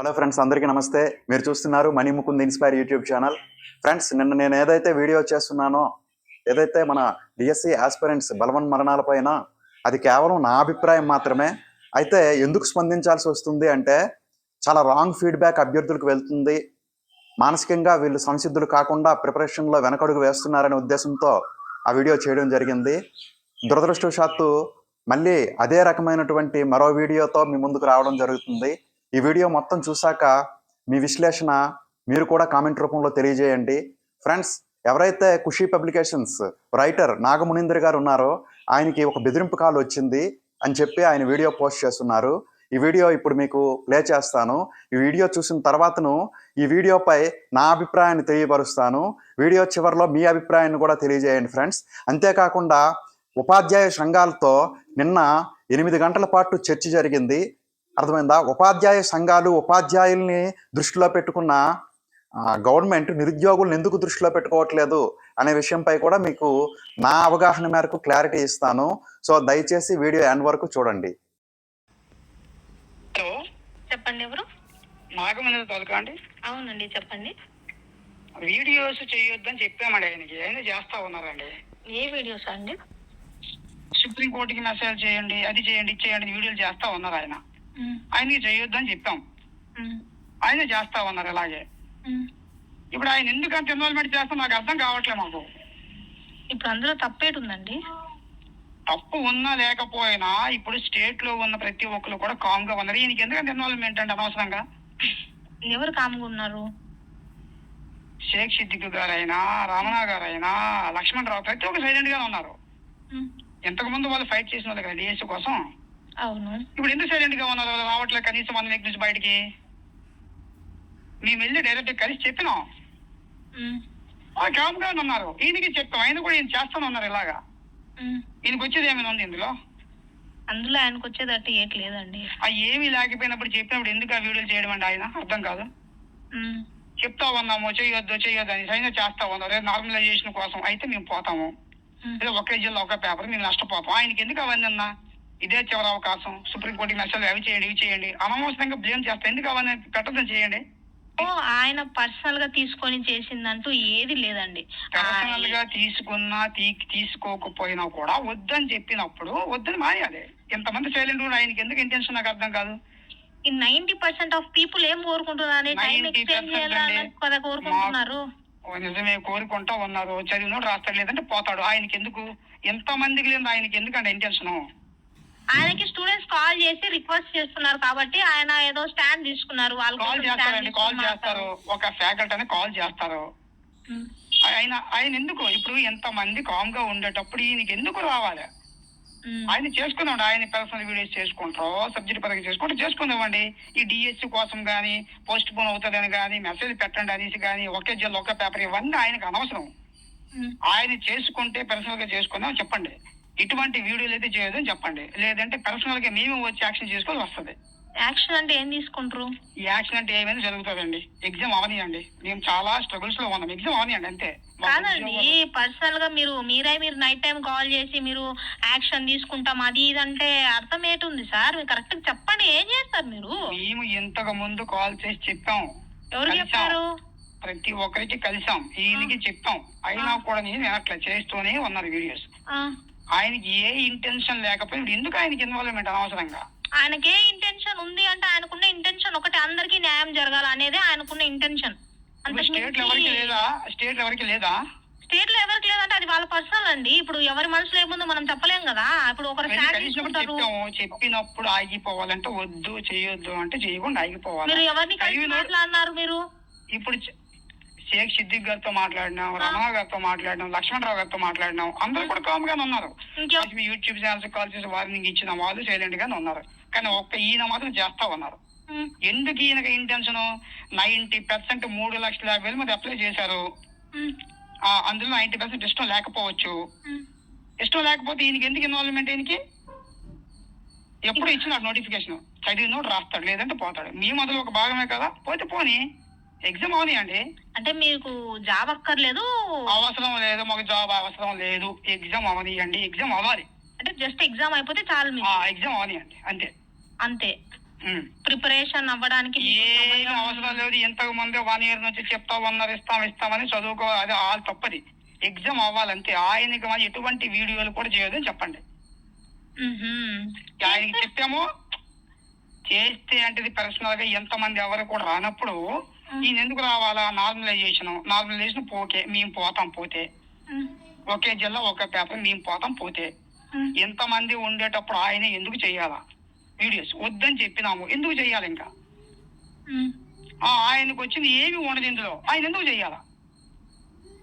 Hello friends అందరికీ నమస్తే. మీరు చూస్తున్నారు Mani Mukund inspire YouTube channel. Friends నిన్న నేను ఏదైతే వీడియో చేస్తున్నానో ఏదైతే మన డిఎస్సి ఆస్పిరెంట్స్ బలవన్ మరణాలపైన అది కేవలం నా అభిప్రాయం మాత్రమే. అయితే ఎందుకు స్పందించాల్సి వస్తుంది అంటే చాలా రాంగ్ ఫీడ్బ్యాక్ అభ్యర్థులకు వెళ్తుంది. మానసికంగా వీళ్ళు సంసిద్ధులు కాకుండా ప్రిపరేషన్లో వెనకడుగు వేస్తున్నారనే ఉద్దేశంతో ఆ వీడియో చేయడం జరిగింది. దురదృష్టవశాత్తు మళ్ళీ అదే రకమైనటువంటి మరో వీడియోతో మీ ముందుకు రావడం జరుగుతుంది. ఈ వీడియో మొత్తం చూశాక మీ విశ్లేషణ మీరు కూడా కామెంట్ రూపంలో తెలియజేయండి. ఫ్రెండ్స్ ఎవరైతే ఖుషీ పబ్లికేషన్స్ రైటర్ నాగమునీందర్ గారు ఉన్నారో ఆయనకి ఒక బెదిరింపు కాల్ వచ్చింది అని చెప్పి ఆయన వీడియో పోస్ట్ చేస్తున్నారు. ఈ వీడియో ఇప్పుడు మీకు ప్లే చేస్తాను. ఈ వీడియో చూసిన తర్వాతను ఈ వీడియోపై నా అభిప్రాయాన్ని తెలియపరుస్తాను. వీడియో చివరిలో మీ అభిప్రాయాన్ని కూడా తెలియజేయండి ఫ్రెండ్స్ అంతేకాకుండా ఉపాధ్యాయ సంఘాలతో నిన్న ఎనిమిది గంటల పాటు చర్చ జరిగింది. అర్థమైందా? ఉపాధ్యాయ సంఘాలు ఉపాధ్యాయుల్ని దృష్టిలో పెట్టుకున్న గవర్నమెంట్ నిరుద్యోగులను ఎందుకు దృష్టిలో పెట్టుకోవట్లేదు అనే విషయంపై కూడా మీకు నా అవగాహన మేరకు క్లారిటీ ఇస్తాను. సో దయచేసి వీడియో ఎండ్ వరకు చూడండి. హలో చెప్పండి ఎవరు? నాగమంది తొలక అండి. అవునండి చెప్పండి. వీడియోస్ చేయొద్దని చెప్పామండి ఆయనకి. ఆయన చేస్తా ఉన్నారండి. ఏ వీడియోస్ అండి? సుప్రీం కోర్టుకి మెసేజ్ చేయండి అది చేయండి ఇది చేయండి వీడియోలు చేస్తా ఉన్నారు ఆయన. ఉమ్, ఆయనకి చేయొద్దని చెప్పాం. ఆయన చేస్తా ఉన్నారు అలాగే. ఇప్పుడు ఆయన ఎందుకు అంత ఇన్వాల్వ్మెంట్ చేస్తా నాకు అర్థం కావట్లేదు మాకు. ఇప్పుడు అందులో తప్పేటి ఉందండి? తప్పు ఉన్నా లేకపోయినా ఇప్పుడు స్టేట్లో ఉన్న ప్రతి ఒక్కరు కూడా కామ్గా ఉన్నారు. ఈయనకి ఎందుకంటే ఇన్వాల్వ్మెంట్ అంటే అనవసరంగా? ఎవరు కామ్గా ఉన్నారు? షేక్ సిద్దిక్ గారైనా రమణ గారైనా లక్ష్మణ్ రావు ప్రతి ఒక్కరు సైలెంట్ గానే ఉన్నారు. ఇంతకు ముందు వాళ్ళు ఫైట్ చేసిన వాళ్ళు కదా డిఎస్సీ కోసం అవును. ఇప్పుడు ఎందుకు సైలెంట్గా ఉన్నారు? రావట్లేదు కనీసం వన్ వీక్ నుంచి బయటికి. మేము వెళ్ళి డైరెక్ట్ కలిసి చెప్పినాం. కామ్గా ఉన్నారు. ఈయనకి చెప్పాం. ఆయన కూడా ఈయన చేస్తాను ఉన్నారు ఇలాగా. ఈయనకి వచ్చేది ఏమైనా ఉంది ఇందులో? అందులో ఆయనకు వచ్చేదట్టు ఏటి లేదండి. ఆ ఏమీ లేకపోయినప్పుడు చెప్పినప్పుడు ఎందుకు ఆ వీడియోలు చేయడం అండి ఆయన? అర్థం కాదు. చెప్తా ఉన్నాము చేయొద్దు చేయొద్దు అని సైన్ చేస్తా ఉన్నారు నార్మలైజేషన్ కోసం అయితే మేము పోతాము. ఏదో ఒకే జిల్లా ఒక పేపర్ మేము నష్టపోతాం. ఆయనకి ఎందుకు అవన్నీ ఇదే చివరి అవకాశం. సుప్రీంకోర్టుకి మెసేజ్ అవి చేయండి ఇవి చేయండి. అనవసరంగా బ్లేమ్ చేస్తా ఎందుకు అవన్నీ పెట్టదని చేయండి? ఆయన పర్సనల్గా తీసుకొని చేసిందంటూ ఏది లేదండి. పర్సనల్గా తీసుకున్నా తీ- తీసుకోకపోయినా కూడా వద్దని చెప్పినప్పుడు వద్దని మానేయాలి. ఇంతమంది సైలెంట్ కూడా ఆయనకి ఎందుకు ఇంటెన్షన్ నాకు అర్థం కాదు. ఈ నైన్టీ పర్సెంట్ ఆఫ్ పీపుల్ ఏం కోరుకుంటున్నారు? టైం 90% ఎక్స్టెండ్ చేయాలని అండి. కదా కోరుకుంటున్నారు? ఓ నిజమే కోరుకుంటా ఉన్నారు. చదివినోడు రాస్తాడు. లేదంటే పోతాడు. ఆయనకి ఎందుకు? ఎంత మందికి లేదు ఆయనకి ఎందుకంటే ఇంటెన్షన్ ఆయనకి స్టూడెంట్స్ కాల్ చేసి రిక్వెస్ట్ చేస్తున్నారు కాబట్టి ఆయన ఏదో స్టాండ్ తీసుకున్నారు వాళ్ళు కాల్ చేస్తారండి కాల్ చేస్తారు. ఒక ఫ్యాకల్టీ కాల్ చేస్తారు. ఉమ్, ఆయన ఆయన ఎందుకు ఇప్పుడు ఎంత మంది కామ్గా ఉండేటప్పుడు ఈయనకి ఎందుకు రావాలి? ఉమ్, ఆయన చేసుకుందాం ఆయన పర్సనల్ వీడియోస్ చేసుకుంటారో సబ్జెక్ట్ పరంగా చేసుకుంటే చేసుకుందామండి. ఈ డిఎస్సి కోసం కానీ పోస్ట్ పోన్ అవుతుందని కానీ మెసేజ్ పెట్టండి అనేసి కానీ ఒకే జిల్లా ఒకే పేపర్ ఇవన్నీ ఆయనకు అనవసరం. ఉమ్. ఆయన చేసుకుంటే పర్సనల్గా చేసుకుందాం చెప్పండి. ఇటువంటి వీడియోలు అయితే చేయదని చెప్పండి. లేదంటే పర్సనల్గా మేము వచ్చి యాక్షన్ చేసుకోవాలి వస్తుంది. యాక్షన్ అంటే ఏం తీసుకుంటారు? ఈ యాక్షన్ అంటే ఏమైనా జరుగుతుందండి. ఎగ్జామ్ అవనియండి. మేము చాలా స్ట్రగుల్స్లో ఉన్నాం. ఎగ్జామ్ అవనియండి అంతే. కాదండి పర్సనల్గా మీరు మీరే మీరు నైట్ టైం కాల్ చేసి మీరు యాక్షన్ తీసుకుంటాం అది ఇది అంటే అర్థం ఏంటుంది సార్. మీరు కరెక్ట్ చెప్పండి ఏం చేస్తారు మీరు? మేము ఇంతకు ముందు కాల్ చేసి చెప్పాం. ఎవరు. చెప్పారు? ప్రతి ఒక్కరికి కలిసాం. ఈయనకి చెప్పాం. అయినా కూడా నేను అట్లా చేస్తూనే ఉన్నారు వీడియోస్. ఆయనకి ఏ ఇంటెన్షన్ లేకపోయినా ఎందుకు ఆయనకి ఇన్వాల్వ్మెంట్ అనవసరంగా? ఆయనకే ఇంటెన్షన్ ఉంది అంటే ఆయనకున్న ఇంటెన్షన్ ఒకటి అందరికీ న్యాయం జరగాలి అనేది ఆయనకున్న ఇంటెన్షన్ స్టేట్ ఎవరికి లేదా? స్టేట్ ఎవరికి లేదా? స్టేట్లో ఎవరికి లేదంటే అది వాళ్ళ పర్సనల్ అండి. ఇప్పుడు ఎవరి మనసులో ఏముందో మనం చెప్పలేం కదా. ఇప్పుడు ఒకరు చెప్పినప్పుడు ఆగిపోవాలంటే వద్దు చేయొద్దు అంటే చేయకుండా ఆగిపోవాలి. మీరు ఎవరిని కలిసి మాట్లాడినారు మీరు? ఇప్పుడు షేక్ సిద్దిక్ గారితో మాట్లాడినాం రమణ గారితో మాట్లాడినాం లక్ష్మణరావు గారితో మాట్లాడినాం. అందరూ కూడా కామ్ గానే ఉన్నారు. కొంచెం యూట్యూబ్ ఛానల్స్ కాల్ చేసి వార్నింగ్ ఇచ్చిన వాళ్ళు సైలెంట్ గానే ఉన్నారు. కానీ ఒక్క ఈయన మాత్రం చేస్తా ఉన్నారు. ఎందుకు ఈయనకి ఇంటెన్షన్ నైన్టీ పర్సెంట్ మూడు లక్షల యాభై వేల మంది అప్లై చేశారు. అందులో నైన్టీ పర్సెంట్ ఇష్టం లేకపోవచ్చు. ఇష్టం లేకపోతే ఈయనకి ఎందుకు ఇన్వాల్వ్మెంట్ ఈయనకి? ఎప్పుడు ఇచ్చినాడు నోటిఫికేషన్ చదివినోడు రాస్తాడు లేదంటే పోతాడు. మీ మొదలు ఒక భాగమే కదా? పోతే పోని. ఎగ్జామ్ అవనియండి అంటే మీకు జాబ్ అక్కర్లేదు. అవసరం లేదు మాకు జాబ్ అవసరం లేదు. ఎగ్జామ్ అవనియండి ఎగ్జామ్ అవ్వాలి. అంటే జస్ట్ ఎగ్జామ్ అయిపోతే చాలు మీకు. ఎగ్జామ్ అవనియండి అంతే. అంతే. ప్రిపరేషన్ అవ్వడానికి సమయం అవసరం లేదు ఇంతకు ముందే వన్ ఇయర్ నుంచి చెప్తా ఉన్నారు ఇస్తాం ఇస్తామని చదువుకో అది ఆల్ తప్పది. ఎగ్జామ్ అవ్వాలంతే ఆయనకి మరి ఎటువంటి వీడియోలు కూడా చేయదని చెప్పండి. ఆయనకి చెప్పాము చేస్తే అంటే పర్సనల్గా ఎంతమంది ఎవరు కూడా రానప్పుడు ఈయన ఎందుకు రావాలా? నార్మలైజేషన్ నార్మలైజేషన్ పోకే మేము పోతాం పోతే. ఒకే జిల్లా ఒకే పేపర్ మేము పోతాం పోతే. ఎంతమంది ఉండేటప్పుడు ఆయన ఎందుకు చేయాలా? వీడియోస్ వద్దని చెప్పినాము. ఎందుకు చేయాలి ఇంకా? ఆయనకు వచ్చింది ఏమి ఉండదు ఇందులో. ఆయన ఎందుకు చేయాలా?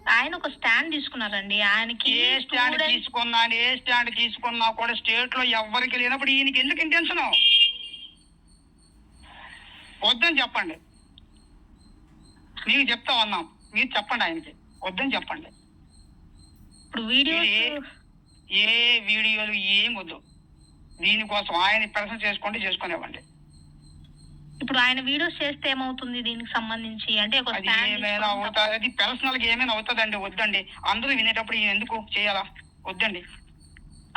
ఆయన ఒక స్టాండ్ తీసుకున్నారండి. ఆయనకి ఏ స్టాండ్ తీసుకున్నా ఏ స్టాండ్ తీసుకున్నా కూడా స్టేట్లో ఎవరికి లేనప్పుడు ఈయనకి ఎందుకు ఇంటెన్షన్? వద్దని చెప్పండి. మీకు చెప్తా ఉన్నాం. మీరు చెప్పండి ఆయనకి. వద్దని చెప్పండి. ఇప్పుడు వీడియోస్ ఇది- ఏ వీడియోలు ఏం వద్దు. దీనికోసం ఆయన ప్రశ్న చేసుకుంటే చేసుకునేవ్వండి. ఇప్పుడు ఆయన వీడియోస్ చేస్తే ఏమవుతుంది దీనికి సంబంధించి? అంటే ఏమైనా అవుతుంది అది పర్సనల్గా ఏమైనా అవుతుందండి వద్దండి. అందరూ వినేటప్పుడు ఈయన ఎందుకు చేయాలా? వద్దండి.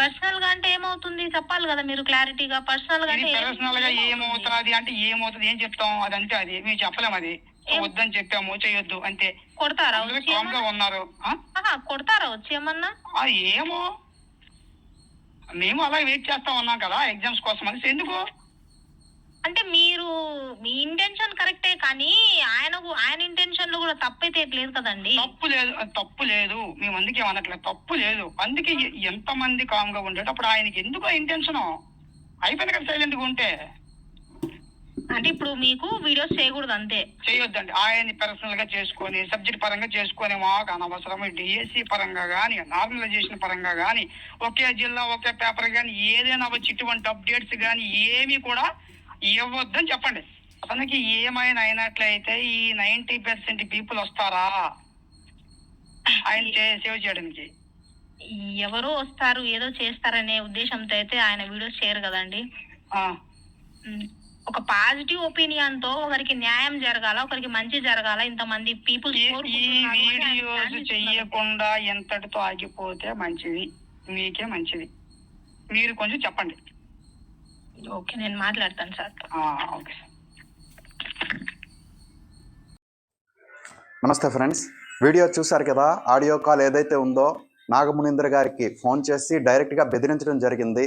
పర్సనల్గా అంటే ఏమవుతుంది? చెప్పాలి కదా మీరు క్లారిటీగా. పర్సనల్గా అంటే పర్సనల్గా ఏమవుతుంది? అంటే ఏమవుతుంది? ఏం చెప్తాం? అది అంతే అది. మేము చెప్పలేం అది. సో వద్దని చెప్పాము చేయొద్దు అంతే కొడతారా? అందరూ వచ్చి కామ్గా ఏమన్నా? ఉన్నారు. ఆ? ఆహా, కొడతారా? వచ్చి ఏమన్నా? ఆ, ఏమో. మేము అలా వెయిట్ చేస్తా ఉన్నాం కదా ఎగ్జామ్స్ కోసం అని ఎందుకు? అంటే మీరు మీ ఇంటెన్షన్ కరెక్టే కానీ ఆయనకు ఆయన ఇంటెన్షన్లో కూడా తప్పైతే లేదు కదండి. తప్పు లేదు తప్పు లేదు. మేము అందుకే అనట్లేదు తప్పు లేదు. అందుకే ఎంత మంది కామ్గా ఉండేటప్పుడు ఆయనకి ఎందుకు ఇంటెన్షన్ అయిపోయింది కదా సైలెంట్గా ఉంటే. అంటే ఇప్పుడు మీకు వీడియోస్ చేయకూడదు అంతే. చేయొద్దండి. ఆయన్ని పర్సనల్గా చేసుకొని సబ్జెక్ట్ పరంగా చేసుకొని మాకు అనవసరం డిఎస్సి పరంగా కానీ నార్మలైజేషన్ పరంగా కానీ ఒకే జిల్లా ఒకే పేపర్ కానీ ఏదైనా వచ్చి ఇటువంటి అప్డేట్స్ కానీ ఏమీ కూడా ఇవ్వద్దని చెప్పండి. అతనికి ఏమైనా అయినట్లయితే ఈ నైన్టీ పర్సెంట్ పీపుల్ వస్తారా? ఆయన సేవ్ చేయడానికి. ఎవరో వస్తారు ఏదో చేస్తారనే ఉద్దేశంతో అయితే ఆయన వీడియోస్ చేయరు కదండి. ఒక పాజిటివ్ ఒపీనియన్తో ఒకరికి న్యాయం జరగాల ఒకరికి మంచి జరగాల ఇంతమంది పీపుల్ ఈ ఈ వీడియోస్ చెయ్యకుండా ఎంతటితో ఆగిపోతే మంచిది. మీకే మంచిది. మీరు కొంచెం చెప్పండి. ఓకే నేను మాట్లాడతాను సార్. ఆ, ఓకే నమస్తే ఫ్రెండ్స్. వీడియో చూశారు కదా? ఆడియో కాల్ ఏదైతే ఉందో నాగమునీంద్ర గారికి ఫోన్ చేసి డైరెక్ట్గా బెదిరించడం జరిగింది.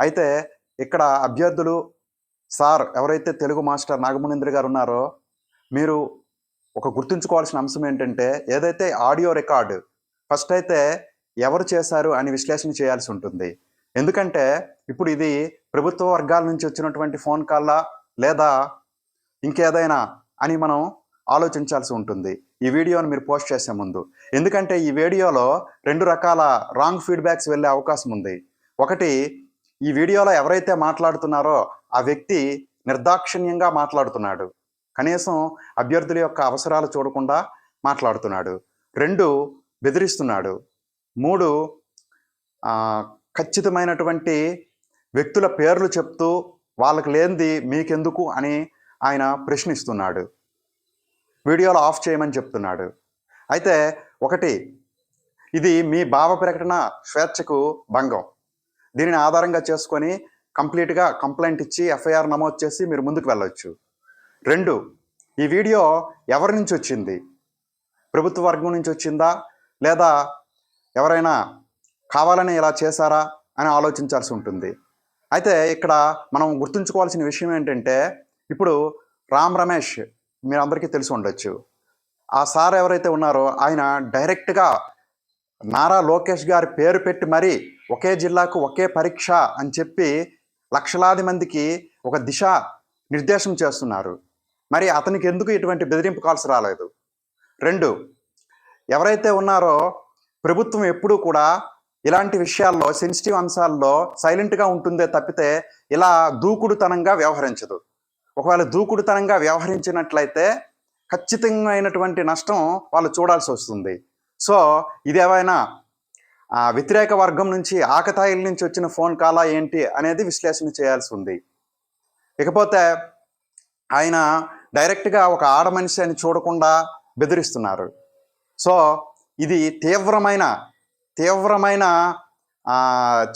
అయితే ఇక్కడ అభ్యర్థులు సార్ ఎవరైతే తెలుగు మాస్టర్ నాగమునేంద్ర గారు ఉన్నారో మీరు ఒక గుర్తుంచుకోవాల్సిన అంశం ఏంటంటే ఏదైతే ఆడియో రికార్డు ఫస్ట్ అయితే ఎవరు చేశారు అని విశ్లేషణ చేయాల్సి ఉంటుంది. ఎందుకంటే ఇప్పుడు ఇది ప్రభుత్వ వర్గాల నుంచి వచ్చినటువంటి ఫోన్ కాల్లా లేదా ఇంకేదైనా అని మనం ఆలోచించాల్సి ఉంటుంది. ఈ వీడియోని మీరు పోస్ట్ చేసే ముందు. ఎందుకంటే ఈ వీడియోలో రెండు రకాల రాంగ్ ఫీడ్బ్యాక్స్ వెళ్ళే అవకాశం ఉంది. ఒకటి ఈ వీడియోలో ఎవరైతే మాట్లాడుతున్నారో ఆ వ్యక్తి నిర్దాక్షిణ్యంగా మాట్లాడుతున్నాడు. కనీసం అభ్యర్థుల యొక్క అవసరాలు చూడకుండా మాట్లాడుతున్నాడు. రెండు బెదిరిస్తున్నాడు. మూడు ఖచ్చితమైనటువంటి వ్యక్తుల పేర్లు చెప్తూ వాళ్ళకి లేనిది మీకెందుకు అని ఆయన ప్రశ్నిస్తున్నాడు. వీడియోలు ఆఫ్ చేయమని చెప్తున్నాడు. అయితే ఒకటి ఇది మీ భావ ప్రకటన స్వేచ్ఛకు భంగం. దీనిని ఆధారంగా చేసుకొని కంప్లీట్గా కంప్లైంట్ ఇచ్చి ఎఫ్ఐఆర్ నమోదు చేసి మీరు ముందుకు వెళ్ళొచ్చు. రెండు ఈ వీడియో ఎవరి నుంచి వచ్చింది? ప్రభుత్వ వర్గం నుంచి వచ్చిందా? లేదా ఎవరైనా కావాలని ఇలా చేశారా అని ఆలోచించాల్సి ఉంటుంది. అయితే ఇక్కడ మనం గుర్తుంచుకోవాల్సిన విషయం ఏంటంటే ఇప్పుడు రామ్ రమేష్ మీరు అందరికీ తెలిసి ఉండొచ్చు. ఆ సార్ ఎవరైతే ఉన్నారో ఆయన డైరెక్ట్గా నారా లోకేష్ గారి పేరు పెట్టి మరీ ఒకే జిల్లాకు ఒకే పరీక్ష అని చెప్పి లక్షలాది మందికి ఒక దిశ నిర్దేశం చేస్తున్నారు. మరి అతనికి ఎందుకు ఇటువంటి బెదిరింపు కాల్స్ రాలేదు? రెండు ఎవరైతే ఉన్నారో ప్రభుత్వం ఎప్పుడూ కూడా ఇలాంటి విషయాల్లో సెన్సిటివ్ అంశాల్లో సైలెంట్గా ఉంటుందే తప్పితే ఇలా దూకుడుతనంగా వ్యవహరించదు. ఒకవేళ దూకుడుతనంగా వ్యవహరించినట్లయితే ఖచ్చితమైనటువంటి నష్టం వాళ్ళు చూడాల్సి వస్తుంది. సో ఇదేమైనా వ్యతిరేక వర్గం నుంచి ఆకతాయిల నుంచి వచ్చిన ఫోన్ కాలా ఏంటి అనేది విశ్లేషణ చేయాల్సి ఉంది. ఇకపోతే ఆయన డైరెక్ట్గా ఒక ఆడ మనిషి అని చూడకుండా బెదిరిస్తున్నారు. సో ఇది తీవ్రమైన తీవ్రమైన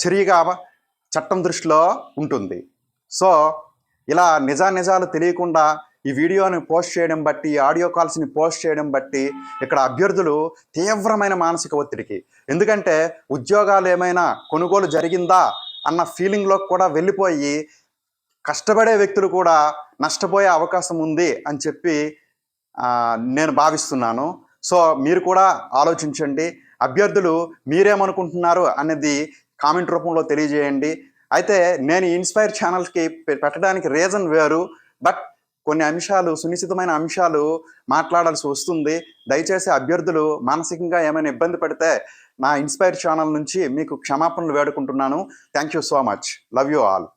చర్యగా చట్టం దృష్టిలో ఉంటుంది. సో ఇలా నిజానిజాలు తెలియకుండా ఈ వీడియోని పోస్ట్ చేయడం బట్టి ఈ ఆడియో కాల్స్ని పోస్ట్ చేయడం బట్టి ఇక్కడ అభ్యర్థులు తీవ్రమైన మానసిక ఒత్తిడికి. ఎందుకంటే ఉద్యోగాలు ఏమైనా కొనుగోలు జరిగిందా అన్న ఫీలింగ్లోకి కూడా వెళ్ళిపోయి కష్టపడే వ్యక్తులు కూడా నష్టపోయే అవకాశం ఉంది అని చెప్పి నేను భావిస్తున్నాను. సో మీరు కూడా ఆలోచించండి. అభ్యర్థులు మీరేమనుకుంటున్నారు అనేది కామెంట్ రూపంలో తెలియజేయండి. అయితే నేను ఈ ఇన్స్పైర్ ఛానల్కి పె- పెట్టడానికి రీజన్ వేరు. బట్ కొన్ని అంశాలు సునిశ్చితమైన అంశాలు మాట్లాడాల్సి వస్తుంది. దయచేసి అభ్యర్థులు మానసికంగా ఏమైనా ఇబ్బంది పడితే నా ఇన్స్పైర్ ఛానల్ నుంచి మీకు క్షమాపణలు వేడుకుంటున్నాను. Thank you so much. Love you all.